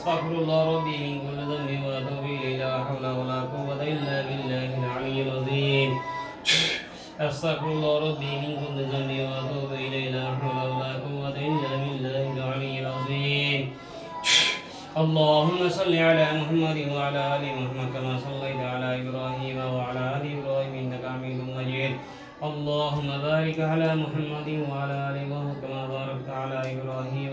أستغفر الله ربي من كل ذنب وأتوب إليه لا حول ولا قوة إلا بالله العلي العظيم. أستغفر الله ربي من كل ذنب وأتوب إليه لا حول ولا قوة إلا بالله العلي العظيم. اللهم صل على محمد وعلى آل محمد كما صليت على إبراهيم وعلى آل إبراهيم إنك حميد مجيد. اللهم بارك على محمد وعلى آل محمد كما باركت على إبراهيم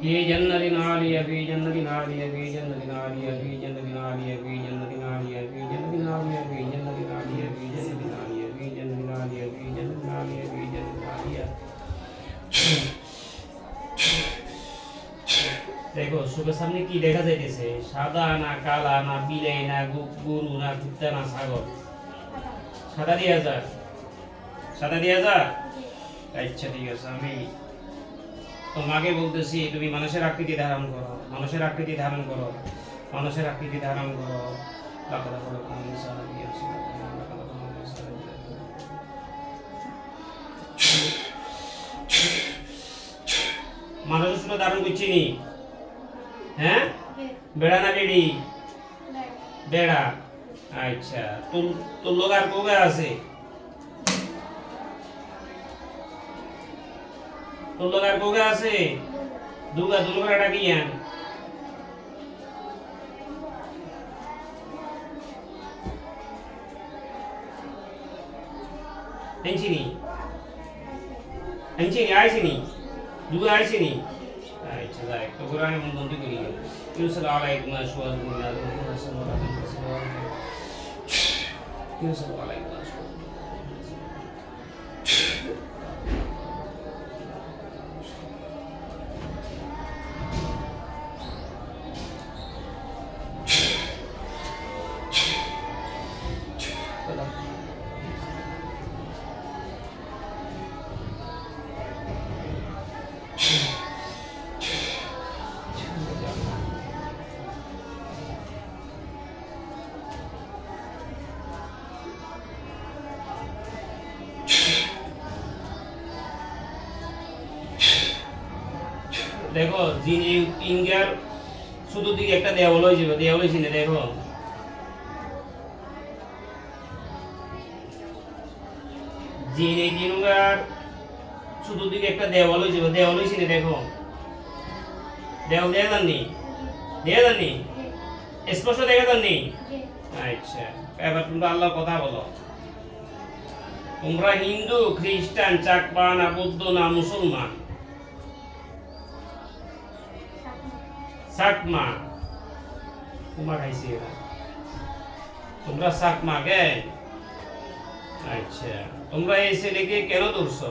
في جنة عالية في جنة عالية في جنة عالية في جنة عالية في جنة عالية في جنة عالية في جنة عالية في جنة عالية في جنة عالية في جنة عالية في جنة عالية দেখো চোখের সামনে কি দেখা যাইতেছে সাদা না কালা না বিলাই না গু- গরু না কুত্তা না ছাগল সাদা দিয়া যাক সাদা দিয়া যাক আচ্ছা ঠিক আছে আমি তোমাকে বলতেছি তুমি মানুষের আকৃতি ধারণ করো মানুষের আকৃতি ধারণ করো মানুষের আকৃতি ধারণ করো। লাখ লাখ লাখ মানুষ আর কি আছে, লাখ লাখ মানুষ আর কি আছে। মানুষ শুধু ধারণ করছি নি। হ্যাঁ? বেড়া না বেড়ি? বেড়া। আচ্ছা তোর তোর লোক আর কোগা আছে? দুর্লগার গোগা আছে দুর্গা দুর্গাটা কি আন আনছিনি আনছিনি আইছিনি দুর্গা আইছিনি আচ্ছা যাই তো কোরআনে মন বন্ধ করি ইউসালাম আলাইকুম আসসালামু আলাইকুম ইউসালাম আলাইকুম দেখো যিনি ইন্ডিয়ার শুধু দিকে একটা দেওয়াল হয়েছিল দেওয়াল হয়েছিল দেখো। যিনি জিনুগার শুধু দিকে একটা দেওয়াল হয়েছিল দেওয়াল হয়েছিল দেখো। দেওয়াল যাননি? যাননি? স্পষ্ট দেখা যাননি? আচ্ছা এবার তোমরা আল্লাহর কথা বলো। তোমরা হিন্দু, খ্রিস্টান চাকমা না বৌদ্ধ, না মুসলমান? সাকমা কুমার খাইছি এরা। তোমরা সাকমা গে? আচ্ছা তোমরা এই ছেলেকে কেন ধরছো?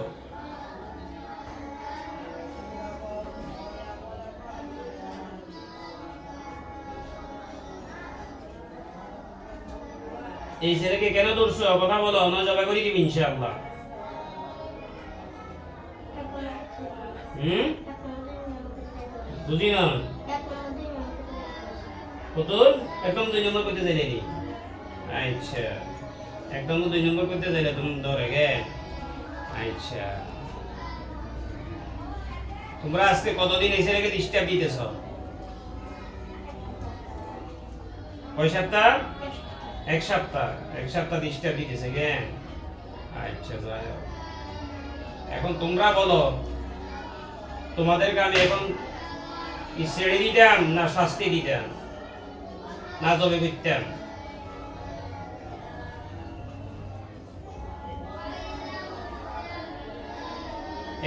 এই ছেলেকে কেন ধরছো? কথা বলো না জবাই করে দিবি ইনশাআল্লাহ। হুম? বুঝি না কতর একদম দুই নম্বর করতে যাই নি। আচ্ছা একদম দুই নম্বর করতে যাইলে তুমি ধরে গে। আচ্ছা। তোমরা আজকে কতদিন এসে রেখে ডিস্টার্ব দিতেছ? কয় সপ্তাহ? এক সপ্তাহ। এক সপ্তাহ ডিস্টার্ব দিতেছে গে। আচ্ছা যাই এখন তোমরা বলো, তোমাদেরকে আমি এখন ছেড়ে দিতাম না শাস্তি দিতাম? না করতাম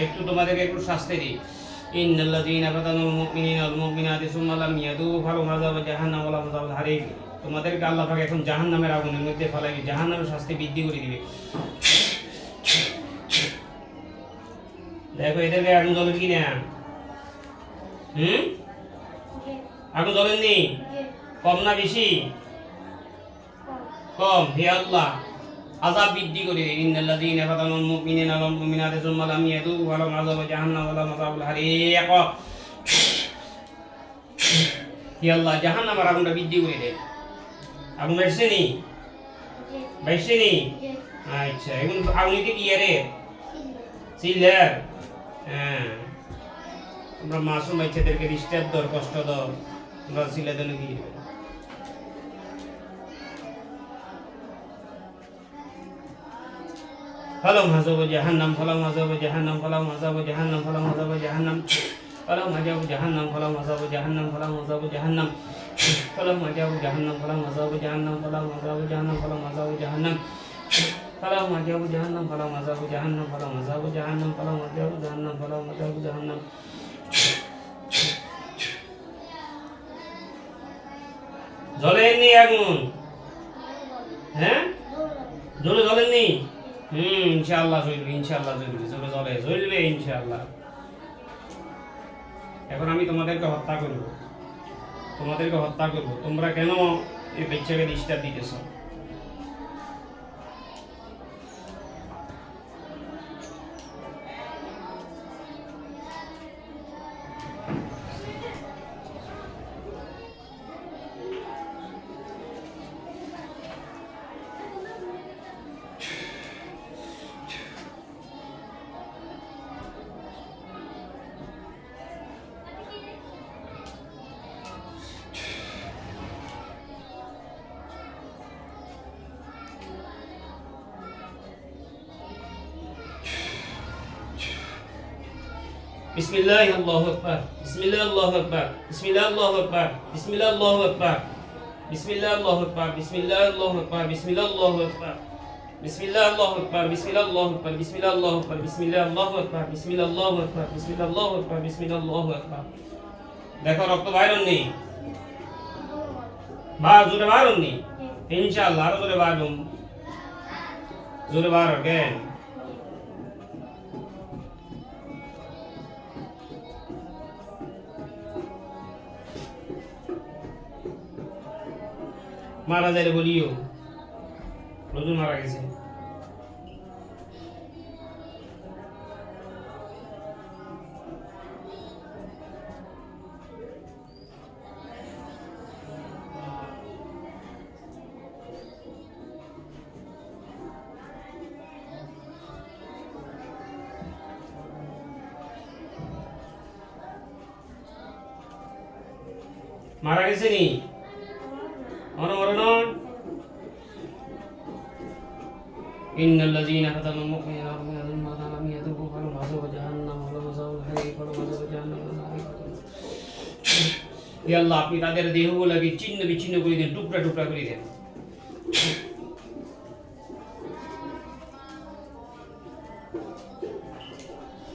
একটু তোমাদেরকে একটু শাস্তি দিই। তোমাদেরকে আল্লাহ এখন জাহান্নামের আগুনের মধ্যে ফেলাই জাহান্নামের শাস্তি বৃদ্ধি করে দিবে। দেখো এদের গায়ে আগুন কি না হুম? আগুন জ্বলেননি? কম না বেশি? কম। হে আল্লাহ। আযাব বৃদ্ধি করে দিন। ইন্নাল্লাযীনা ফাতানুল মুমিনিনা ওয়াল মুমিনাতি সুম্মা লাম ইয়াতুবু ফালাহুম আযাবু জাহান্নাম ওয়া লাহুম আযাবুল হারিক হে আল্লাহ জাহান্নামের আগুনটা বৃদ্ধি করে দে। আগুন বেশছে নি? বেশছে নি? আচ্ছা এখন আগুনিতে কি আরে সিলার হ্যাঁ। আমরা মাসুম বাচ্চাদেরকে ডিস্টার্ব দর কষ্ট দাও আমরা সিলে দেন কি? فلهم عذاب جهنم فلهم عذاب جهنم فلهم عذاب جهنم فلهم عذاب جهنم فلهم عذاب جهنم فلهم عذاب جهنم فلهم عذاب جهنم فلهم عذاب جهنم فلهم عذاب جهنم فلهم عذاب جهنم فلهم عذاب جهنم فلهم عذاب جهنم فلهم عذاب جهنم فلهم عذاب جهنم فلهم عذاب جهنم فلهم عذاب جهنم জ্বলেননি আগুন হ্যাঁ জোরে জ্বলেননি হুম, ইনশাআল্লাহ চলবে ইনশাআল্লাহ চলবে চলে চলে চলবে ইনশাআল্লাহ। এখন আমি তোমাদেরকে হত্যা করব। তোমাদেরকে হত্যা করব। তোমরা কেন এই বাচ্চাকে ডিস্টার্ব দিতেছ? Bismillah Allahu Ekber. Bismillah Allahu Ekber. Bismillah Allahu Ekber. Bismillah Allahu Ekber. Bismillah Allahu Ekber. Bismillah Allahu Ekber. Bismillah Allahu Ekber. Bismillah Allahu Ekber. Bismillah Allahu মারা যায় বলিও। নতুন মারা গেছে। মারা গেছে নি? মরণ মরণ إن الذين فتنوا المؤمنين والمؤمنات ثم لم يتوبوا فلهم عذاب جهنم ولهم عذاب الحريق ولهم عذاب جهنم ولهم عذاب হে আল্লাহ আপনি তাদের দেহগুলোকে ছিন্ন বিচ্ছিন্ন করে দেন টুকরা টুকরা করে দেন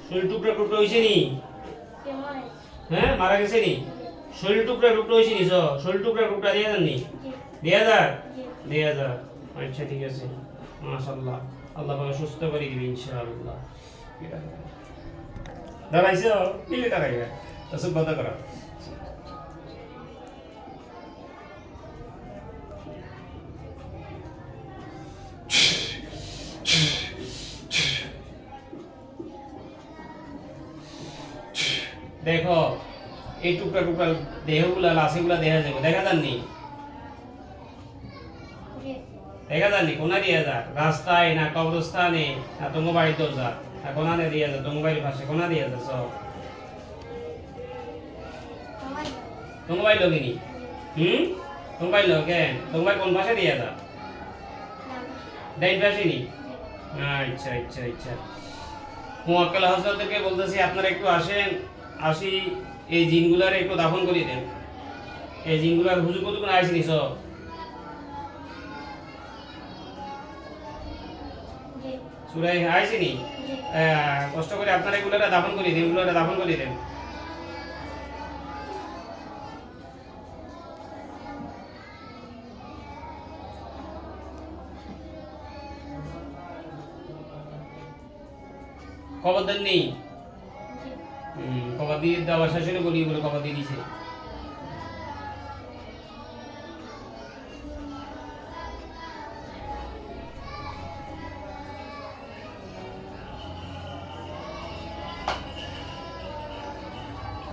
শরীর টুকরা টুকরা হয়েছে নি হ্যাঁ মারা গেছে নি শরীর টুকরা টুকরা হয়েছে নি সব শরীর টুকরা টুকরা দিয়ে দেন নি দেয়া যাক দেয়া যাক আচ্ছা ঠিক আছে মাশাআল্লাহ আল্লাহ পাক সুস্থ করে দিবে ইনশাআল্লাহ দাঁড়াইছো দিলে দাঁড়াইবে তো বন্ধ করো দেখো এই টুকরা টুকরা দেহগুলা লাশিগুলা দেখা যাবে দেখা যাননি দেখা কোনা দিয়ে যা, রাস্তায় না কবরস্থানে, না তোমার না কোনা দিয়ে যা তোমার বাড়ির পাশে কোনা দিয়ে যা, সব। তোমার হুম? তোমার কেন? তোমার কোন পাশে দিয়ে যা? ডাইন পাশে নি আচ্ছা আচ্ছা আচ্ছা। মোয়াক্কেল হজরতকে বলতেছি, আপনারা একটু আসেন, আসি, এই জিনগুলার একটু দাফন করে দেন। এই জিনগুলার হুজুর কতক্ষণ আইসিনি, সব? সুরাই আইসিনি কষ্ট করে আপনারা এগুলোটা দাফন করে দিন এগুলোটা দাফন করে দেন। খবর দেন নেই কবা দিয়ে দেওয়া হলে বলি বলে কবা দিয়ে দিছে।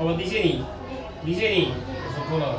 কবা দিছে নি দিছে নি আচ্ছা, বলো